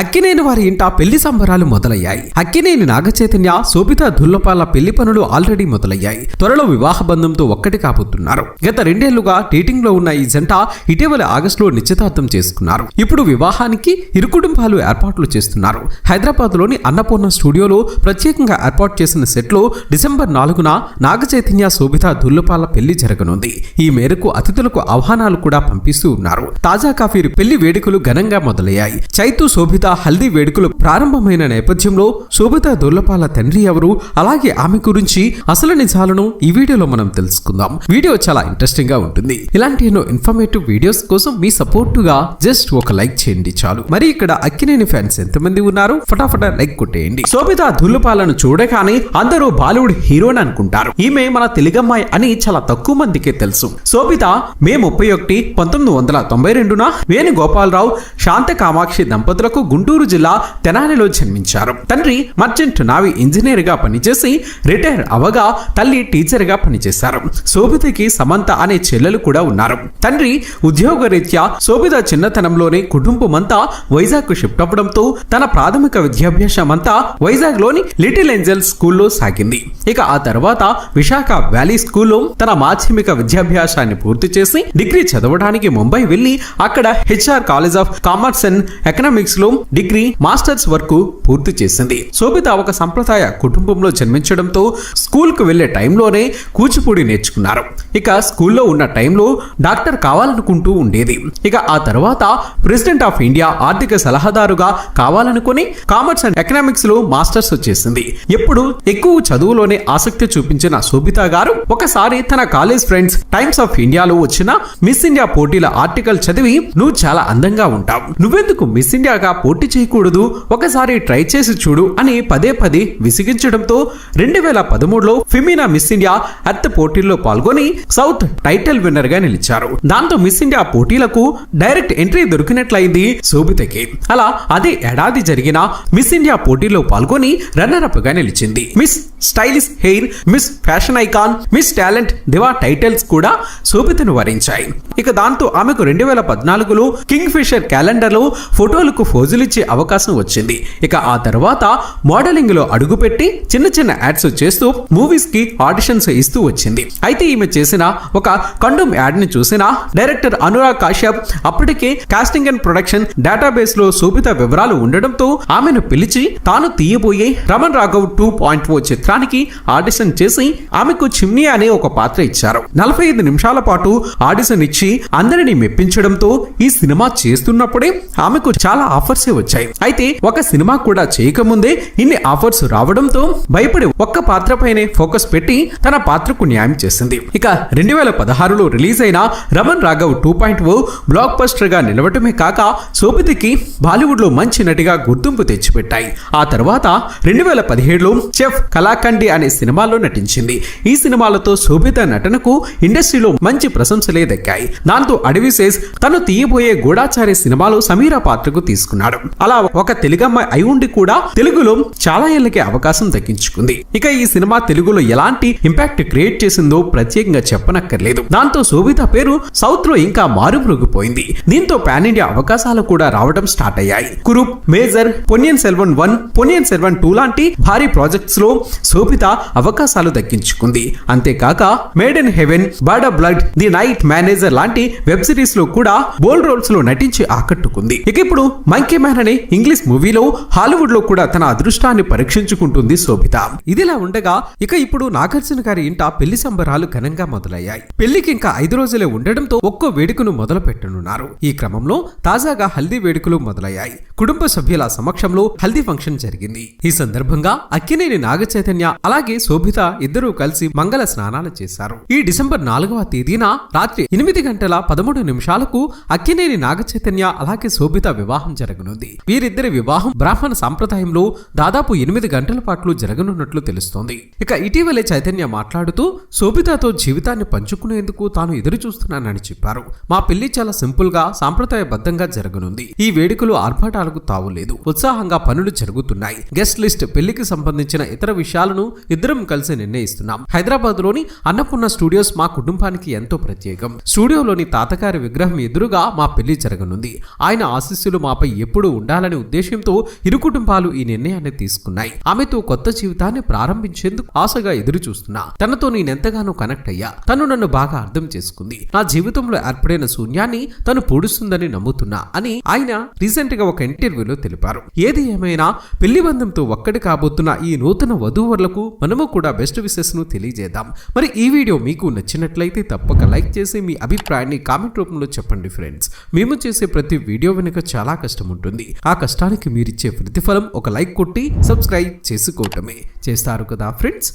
అక్కినేని వారి ఇంట పెళ్ళి సంబరాలు మొదలయ్యాయి. అక్కినేని నాగచైతన్య శోభిత దుల్లపాల పెళ్ళి పనులు ఆల్రెడీ మొదలయ్యాయి. త్వరలో వివాహ బంధంతో ఒక్కటి కాబోతున్నారు. గత రెండేళ్ళుగా డేటింగ్లో ఉన్న ఈ జంట ఇటీవల ఆగస్టులో నిశ్చితార్థం చేసుకున్నారు. ఇప్పుడు వివాహానికి ఇరు కుటుంబాలు ఏర్పాట్లు చేస్తున్నారు. హైదరాబాద్లోని అన్నపూర్ణ స్టూడియోలో ప్రత్యేకంగా ఏర్పాటు చేసిన సెట్లో డిసెంబర్ నాలుగున నాగచైతన్య శోభిత దుల్లుపాల పెళ్ళి జరగనుంది. ఈ మేరకు అతిథులకు ఆహ్వానాలు కూడా పంపిస్తూ ఉన్నారు. తాజా కాఫీ పెళ్ళి వేడుకలు ఘనంగా మొదలయ్యాయి. చైతు శోభిత హల్దీ వేడుకలు ప్రారంభమైన నేపథ్యంలో శోభిత దుర్లపాల తండ్రి ఎవరు? అలాగే ఆమె గురించి అసలు నిజాలను ఈ వీడియోలో మనం తెలుసుకుందాం. వీడియో చాలా ఇంట్రెస్టింగ్గా ఉంటుంది. ఇలాంటి ఎన్నో ఇన్ఫర్మేటివ్ వీడియోస్ కోసం మీ సపోర్ట్గా జస్ట్ ఒక లైక్ చేయండి చాలు. మరి ఇక్కడ అక్కినేని ఫ్యాన్స్ ఎంతమంది ఉన్నారు? ఫటాఫట లైక్ కొట్టేయండి. శోభిత దుర్లపాలను చూడగానే అందరూ బాలీవుడ్ హీరోని అనుకుంటారు. ఈమె మన తెలుగమ్మాయి అని చాలా తక్కువ మందికే తెలుసు. శోభిత మే ముప్పై ఒకటి పంతొమ్మిది వందల తొంభై రెండున వేణుగోపాలరావు శాంత కామాక్షి దంపతులకు గుంటూరు జిల్లా తెనాలిలో జన్మించారు. తండ్రి మర్చెంట్ నావి ఇంజనీర్గా పనిచేసి రిటైర్ అవగా తల్లి టీచర్గా పనిచేశారు. శోభితకి సమంత అనే చెల్లెలు కూడా ఉన్నారు. తండ్రి ఉద్యోగరీత్యా శోభిత చిన్నతనంలోనే కుటుంబమంతా వైజాగ్కు షిఫ్ట్ అవ్వడంతో తన ప్రాథమిక విద్యాభ్యాసం అంతా వైజాగ్లోని లిటిల్ ఏంజల్ స్కూల్లో సాగింది. ఇక ఆ తర్వాత విశాఖ వ్యాలీ స్కూల్లో తన మాధ్యమిక విద్యాభ్యాసాన్ని పూర్తి చేసి డిగ్రీ చదవడానికి ముంబై వెళ్ళి అక్కడ HR college of commerce and ఎకనామిక్స్లో degree masters వరకు పూర్తి చేసింది. శోభిత ఒక సంప్రదాయ కుటుంబంలో జన్మించడంతో స్కూల్కు వెళ్ళే టైంలోనే కూచిపూడి నేర్చుకున్నారు. ఇక స్కూల్లో ఉన్న టైంలో డాక్టర్ కావాలనుకుంటూ ఉండేది. ఇక ఆ తర్వాత ప్రెసిడెంట్ ఆఫ్ ఇండియా ఆర్థిక సలహాదారుగా కావాలనుకుని కామర్స్ అండ్ ఎకనామిక్స్లో మాస్టర్స్ చేసింది ఎప్పుడు ఎక్కువ చదువులోనే ఆసక్తి చూపించిన శోభిత గారు ఒకసారి తన కాలేజ్ ఫ్రెండ్స్ టైమ్స్ ఆఫ్ ఇండియాలో వచ్చిన మిస్ ఇండియా పోటీల ఆర్టికల్ చదివి నువ్వు చాలా అందంగా ఉంటావు. నువ్వెందుకు మిస్ ఇండియాగా పోటీ చేయకూడదు ఒకసారి ట్రై చేసి చూడు అని పదే పదే విసిగించడంతో రెండు వేల పదమూడులో ఫిమినా మిస్ ఇండియా అర్త్ పోటీల్లో పాల్గొని సౌత్ టైటిల్ విన్నర్గా నిలిచారు. దాంతో మిస్ ఇండియా పోటీలకు డైరెక్ట్ ఎంట్రీ దొరికినట్లయింది శోభితకి. అలా అదే ఏడాది జరిగిన మిస్ ఇండియా పోటీలో పాల్గొని రన్నర్ అప్గా నిలిచింది. Miss stylish hair miss fashion icon miss talent diva titles కూడా శోభితను వరించాయి. ఇక దాంతో ఆమెకు రెండు వేల పద్నాలుగులో కింగ్ ఫిషర్ క్యాలెండర్లో ఫోటోలకు ఫోజులిచ్చే అవకాశం వచ్చింది. ఇక ఆ తర్వాత మోడలింగ్లో అడుగుపెట్టి చిన్న చిన్న యాడ్స్ చేస్తూ మూవీస్కి ఆడిషన్స్ ఇస్తూ వచ్చింది. అయితే ఈమె చేసిన ఒక కండోమ్ యాడ్ని చూసిన డైరెక్టర్ అనురాగ్ కాశ్యప్ అప్పటికే కాస్టింగ్ అండ్ ప్రొడక్షన్ డేటాబేస్లో శోభిత వివరాలు ఉండడంతో ఆమెను పిలిచి తాను తీయబోయే Raman Raghav two point O చిత్రానికి ఆడిషన్ చేసి ఆమెకు చిమ్నీ అనే ఒక పాత్ర ఇచ్చారు. నలభై ఐదు నిమిషాల పాటు ఆడిషన్ ఇచ్చి అందరినీ మెప్పించడంతో ఈ సినిమా చేస్తున్నప్పుడే ఆమెకు చాలా ఆఫర్స్ వచ్చాయి. అయితే ఒక సినిమా కూడా చేయకముందే ఇన్ని ఆఫర్స్ రావడంతో భయపడి ఒక్క పాత్రపైనే ఫోకస్ పెట్టి తన పాత్రకు న్యాయం చేసింది. ఇక రెండు వేల పదహారులో రిలీజ్ అయిన Raman Raghav two point O black బస్టర్గా నిలవటమే కాక శోభితకి బాలీవుడ్లో మంచి నటిగా గుర్తింపు తెచ్చిపెట్టాయి. ఆ తర్వాత రెండు వేల పదిహేడులో చెఫ్ రాకండి అనే సినిమాలో నటించింది. ఈ సినిమాలతో శోభిత నటనకు ఇండస్ట్రీలో మంచి ప్రశంసలే దక్కాయి. దాంతో అడవిసేస్ తను తీయబోయే గూఢాచారి సినిమాలో సమీరా పాత్రకు తీసుకున్నాడు. అలా ఒక తెలుగమ్మాయి అయి ఉండి కూడా తెలుగులో చాలా ఏళ్ళకి అవకాశం దక్కించుకుంది. ఇక ఈ సినిమా తెలుగులో ఎలాంటి ఇంపాక్ట్ క్రియేట్ చేసిందో ప్రత్యేకంగా చెప్పనక్కర్లేదు. దాంతో శోభిత పేరు సౌత్లో ఇంకా మారుమ్రోగిపోయింది. దీంతో పాన్ ఇండియా అవకాశాలు కూడా రావడం స్టార్ట్ అయ్యాయి. Kurup major Ponniyin Selvan one Ponniyin Selvan two లాంటి భారీ ప్రాజెక్ట్స్లో శోభిత అవకాశాలు దక్కించుకుంది. అంతేకాక made in heaven bard blood the night manager లాంటి వెబ్ సిరీస్లో కూడా బోల్ రోల్స్లో నటించి ఆకట్టుకుంది. ఇక ఇప్పుడు మంకీ మ్యాన్ అనే ఇంగ్లీష్ మూవీలో హాలీవుడ్లో కూడా తన అదృష్టాన్ని పరీక్షించుకుంటుంది శోభిత. ఇదిలా ఉండగా ఇక ఇప్పుడు నాగార్జున గారి ఇంట పెళ్ళి సంబరాలు ఘనంగా మొదలయ్యాయి. పెళ్ళికి ఇంకా ఐదు రోజులే ఉండడంతో ఒక్కో వేడుకను మొదలు పెట్టనున్నారు ఈ క్రమంలో తాజాగా హల్దీ వేడుకలు మొదలయ్యాయి. కుటుంబ సభ్యుల సమక్షంలో హల్దీ ఫంక్షన్ జరిగింది. ఈ సందర్భంగా అక్కినేని నాగచైతన్య చైతన్య అలాగే శోభిత ఇద్దరూ కలిసి మంగళ స్నానాలు చేశారు. ఈ డిసెంబర్ నాలుగవ తేదీన రాత్రి ఎనిమిది గంటల పదమూడు నిమిషాలకు అక్కినేని నాగ చైతన్య అలాగే శోభిత వివాహం జరగనుంది. వీరిద్దరి వివాహం బ్రాహ్మణ సాంప్రదాయంలో దాదాపు ఎనిమిది గంటల పాటు జరగనున్నట్లు తెలుస్తోంది. ఇక ఇటీవలే చైతన్య మాట్లాడుతూ శోభితతో జీవితాన్ని పంచుకునేందుకు తాను ఎదురు చూస్తున్నానని చెప్పారు. మా పెళ్ళి చాలా సింపుల్గా సాంప్రదాయబద్ధంగా జరగనుంది. ఈ వేడుకలు ఆర్భాటాలకు తావులేదు. ఉత్సాహంగా పనులు జరుగుతున్నాయి. గెస్ట్ లిస్ట్ పెళ్ళికి సంబంధించిన ఇతర విషయాలు విషయాలను ఇద్దరం కలిసి నిర్ణయిస్తున్నాం. హైదరాబాద్లోని అన్నపూర్ణ స్టూడియోస్ మా కుటుంబానికి ఎంతో ప్రత్యేకం. స్టూడియోలోని తాతగారి విగ్రహం ఎదురుగా మా పెళ్ళి జరగనుంది. ఆయన ఆశీస్సులు మాపై ఎప్పుడూ ఉండాలనే ఉద్దేశంతో ఇరు కుటుంబాలు ఈ నిర్ణయాన్ని తీసుకున్నాయి. ఆమెతో కొత్త జీవితాన్ని ప్రారంభించేందుకు ఆశగా ఎదురు చూస్తున్నా తనతో నేనెంతగానో కనెక్ట్ అయ్యా. తను నన్ను బాగా అర్థం చేసుకుంది. నా జీవితంలో ఏర్పడిన శూన్యాన్ని తను పూడుస్తుందని నమ్ముతున్నా అని ఆయన రీసెంట్గా ఒక ఇంటర్వ్యూలో తెలిపారు. ఏది ఏమైనా పెళ్ళి బంధంతో ఒక్కటి కాబోతున్న ఈ నూతన వధువు వధూవరులకు మనము కూడా బెస్ట్ విషెస్ను తెలియజేద్దాం. మరి ఈ వీడియో మీకు నచ్చినట్లయితే తప్పక లైక్ చేసి మీ అభిప్రాయాన్ని కామెంట్ రూపంలో చెప్పండి ఫ్రెండ్స్. మేము చేసే ప్రతి వీడియో వెనుక చాలా కష్టం ఉంటుంది. ఆ కష్టానికి మీరిచ్చే ప్రతిఫలం ఒక లైక్ కొట్టి సబ్స్క్రైబ్ చేసుకోవటమే. చేస్తారు కదా ఫ్రెండ్స్?